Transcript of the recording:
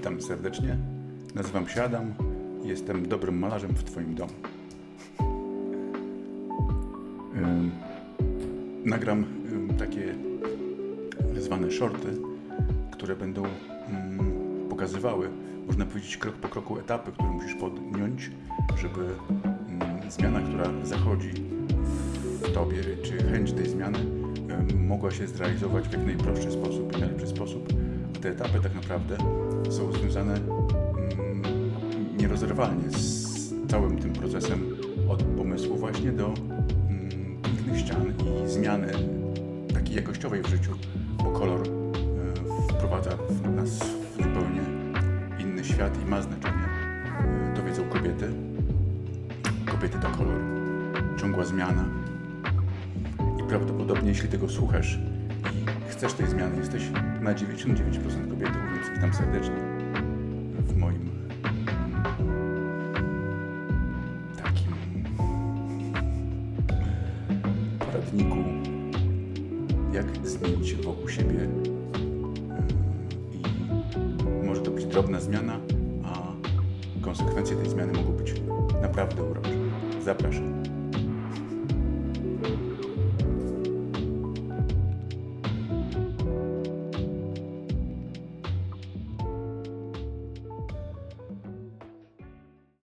Witam serdecznie. Nazywam się Adam jestem dobrym malarzem w Twoim domu. Nagram takie zwane shorty, które będą pokazywały, można powiedzieć, krok po kroku etapy, które musisz podjąć, żeby zmiana, która zachodzi w Tobie, czy chęć tej zmiany mogła się zrealizować w jak najprostszy sposób i najlepszy sposób. Te etapy tak naprawdę są związane mm, nierozerwalnie z całym tym procesem od pomysłu właśnie do mm, pięknych ścian i zmiany takiej jakościowej w życiu, bo kolor wprowadza w nas w zupełnie inny świat i ma znaczenie. E, To wiedzą kobiety. Kobiety to kolor. Ciągła zmiana. Prawdopodobnie, jeśli tego słuchasz i chcesz tej zmiany, jesteś na 99% kobietą, więc witam serdecznie w moim takim poradniku, jak zmienić wokół siebie. I może to być drobna zmiana, a konsekwencje tej zmiany mogą być naprawdę urocze. Zapraszam.